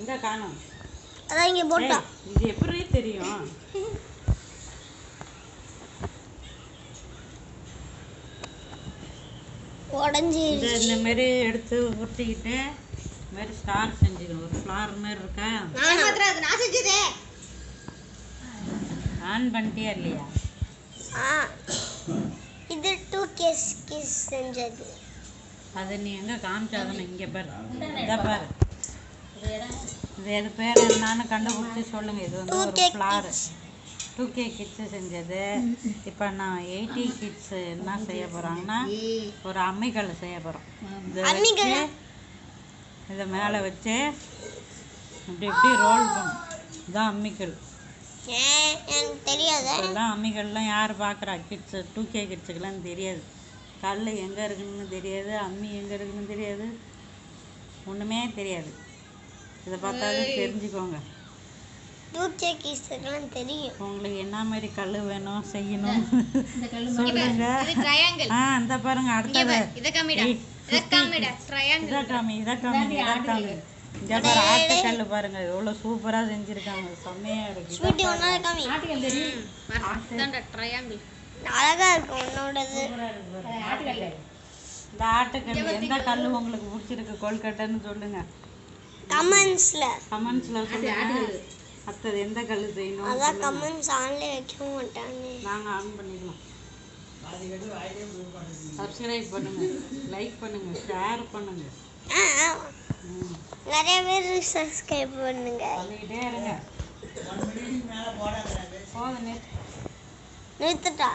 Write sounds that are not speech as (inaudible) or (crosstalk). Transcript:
இந்த காணும். அதான் இங்கே போட்டா. இது எப்படி தெரியும்? உடஞ்சி இந்த மாதிரி எடுத்து உருட்டிக்கிட்டு இந்த மாதிரி ஸ்டார் செஞ்சுக்கணும். ஒரு ஃப்ளார் மாதிரி இருக்கா? நான்? செஞ்சதே ஆன் பண்ணிட்டியா இல்லையா? இது டூ கேஸ் கிஸ் செஞ்சது. அது நீ எங்கே காமிச்சாதானே இங்கே பாரு. இதை பாரு. இது எது பேர் என்னன்னு கண்டுபிடிச்சி சொல்லுங்க. இது வந்து ஒரு 2K flower two K kids செஞ்சது. இப்போ நான் எயிட்டி கிட்ஸ் என்ன செய்ய போகிறாங்கன்னா ஒரு அம்மிக்கல் செய்ய போகிறோம் இதை வச்சு? இதை மேலே வச்சு இப்படி இப்படி ரோல் பண்ணும். இதான் அம்மிக்கல். தெரியாத. இப்போல்லாம் அம்மிக்கல்லாம் யார் பார்க்குறா? கிட்ஸு டூ கே கிட்ஸுக்கெல்லாம் தெரியாது. கல் எங்கே இருக்குன்னு தெரியாது அம்மி எங்கே இருக்குன்னு தெரியாது. ஒன்றுமே தெரியாது. இதை பார்த்தாலும் தெரிஞ்சுக்கோங்க. தெரியும். உங்களுக்கு என்ன மாதிரி கல் வேணும் செய்யணும்? (laughs) சொல்லுங்க. ஆ இந்த பாருங்க அடுத்தது. இத காமிடா. இத காமிடா. ட்ரையாங்கிள் இதை காமி இதை காமி இதை காமி. இங்கே பாரு ஆட்டுக்கல் பாருங்க. எவ்வளோ சூப்பராக செஞ்சுருக்காங்க. செம்மையாக இருக்கு. ஒன்றா காமி. ட்ரையாங்கிள் இருக்கும் உன்னோடது. இந்த ஆட்டுக்கல் எந்த கல் உங்களுக்கு பிடிச்சிருக்கு? கொல்கட்டைன்னு சொல்லுங்க. கமெண்ட்ஸ்ல. கமெண்ட்ஸ்ல சொல்லுங்க. அடுத்தது எந்த கல் செய்யணும் அதான் கமெண்ட்ஸ் ஆன்ல வைக்க மாட்டானே நாங்கள் ஆன் பண்ணிக்கலாம். சப்ஸ்கிரைப் பண்ணுங்க லைக் பண்ணுங்க ஷேர் பண்ணுங்க. நிறைய பேர் சப்ஸ்கிரைப் பண்ணுங்க. பண்ணிக்கிட்டே இருங்க. போதும் நிறுத்து. நிறுத்துட்டா?